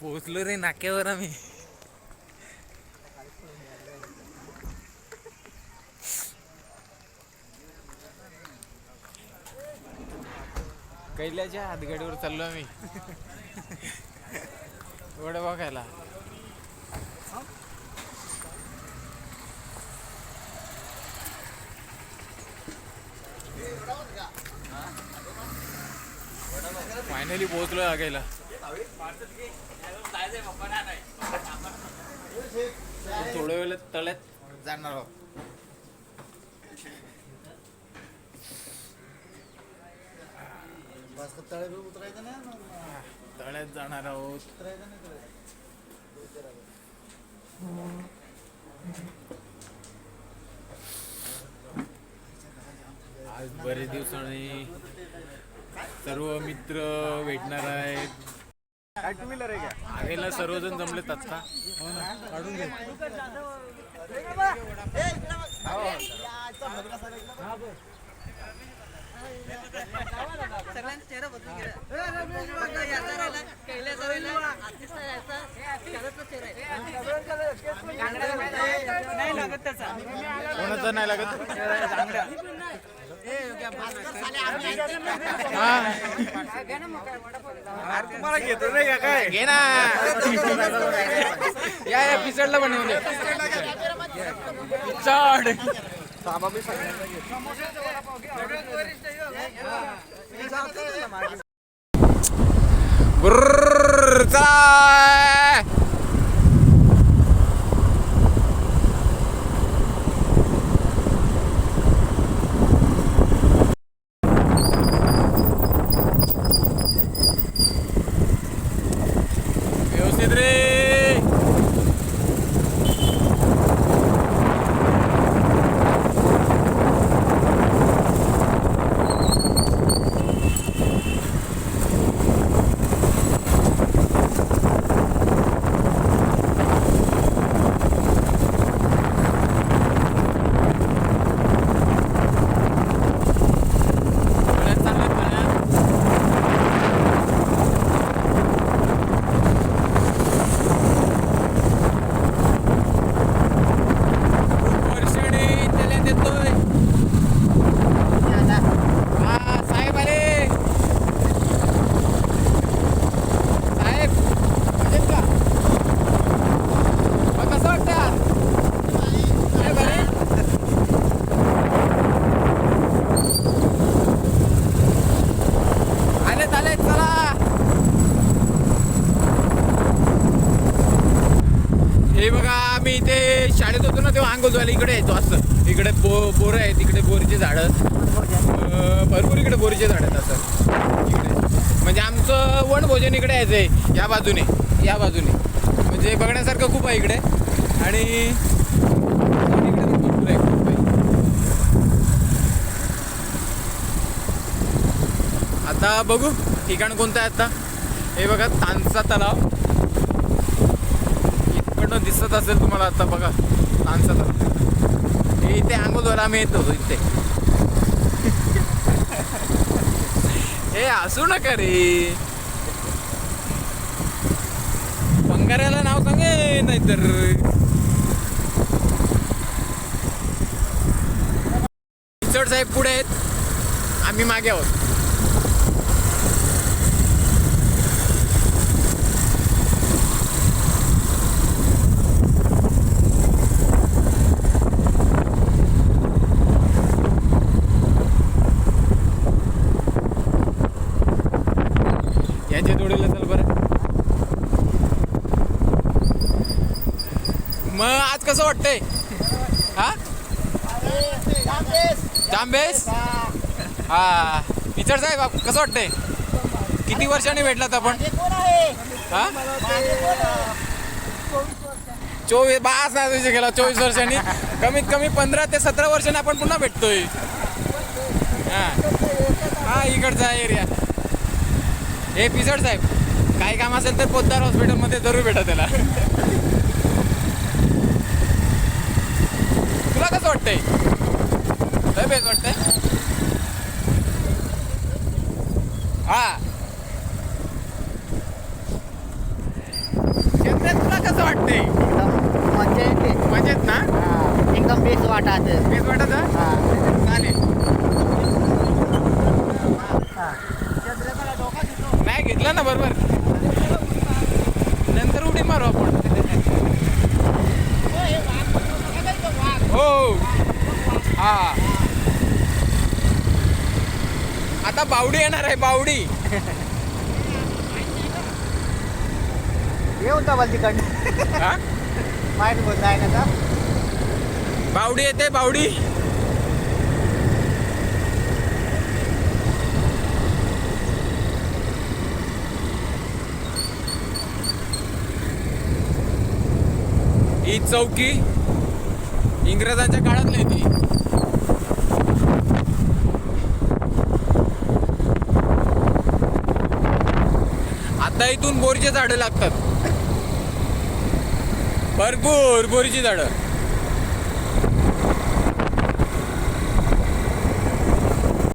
पोचलो रे नाक्यावर आम्ही. कैल्याच्या हातगाडीवर चाललो आम्ही. वडा बघायला. फायनली पोहोचलो आगायला थोड्या वेळात तळ्यात जाणार आहोत. तळे उतरायचं नाही तळ्यात जाणार आहोत. उतरायचं नाही. आज बरेच दिवसांनी सर्व मित्र भेटणार आहेत. काय टू व्हीलर आहे का आगेला सर्वजण जमलेत आता काढून घे सगळ्यांचा चेहरा बदलून गेला बघा, याचा राहिला, कैल्याचा राहिला, आतिशचा याचा, शरदचा चेहरा आहे. नाही लागत त्याचा. कोणाचं नाही लागत? तुम्हाला घेतो नाही का काय घे ना या या पिचडला बनवून चढ गुर्र चला व्यवस्थित रे बऱ्याच चांगल्या पाण्यात वर्षाने त्याला देतोय हा साहेब आले साहेब मजेत का मग कसं वाटतं काय बरे आलेत आलेत चला हे बघा ते शाळेत होतो ना तेव्हा अंगोल धुवायला इकडे यायचो असं. इकडे बो बोरं आहेत इकडे बोरीचे झाडं. भरपूर इकडे बोरीचे झाड आहेत असं. इकडे. म्हणजे आमचं वनभोजन इकडे यायचंय या बाजूने. या बाजूने. म्हणजे बघण्यासारखं खूप आहे इकडे. आणि इकडे भरपूर आहे खूप आहे. आता बघू ठिकाण कोणतं आहे आता? हे बघा तानसा तलाव. पूर्ण दिसत असेल तुम्हाला आता बघा. तानसा इथे अंगोदवाला आम्ही येत होतो इथे. हे असू नका रे. पंगाऱ्याला नाव सांगे नाहीतर. साहेब पुढे आहेत. आम्ही मागे आहोत. याच्या चल बरं. मग आज कसं वाटतंय? हा? जांबेस हा. टीचर साहेब कसं वाटतंय? किती वर्षांनी भेटलात आपण? हा? चोवीस बास नाही तुझे गेला चोवीस वर्षांनी. कमीत कमी पंधरा ते सतरा वर्षांनी आपण पुन्हा भेटतोय. हा. हा इकडचा एरिया हे पिसड साहेब काही काम असेल तर पोद्दार हॉस्पिटलमध्ये जरूर भेटा त्याला. तुला कसं वाटतंय? लय बेस वाटतंय. हा. वाटते एकदम मजा येते. मजेत ना? एकदम बेस वाटत बेस वाटत हा. चालेल हा. नाही घेतला ना बरोबर नंतर उडी मारू आपण. हो. हा. आता बावडी येणार आहे बावडी. येऊन का बोल तिकडनं. माहीत बोलता आहे ना बावडी येते बावडी. ही चौकी इंग्रजांच्या काळातली ती. आता इथून बोरीचे झाडं लागतात. भरपूर बोरीची झाडं.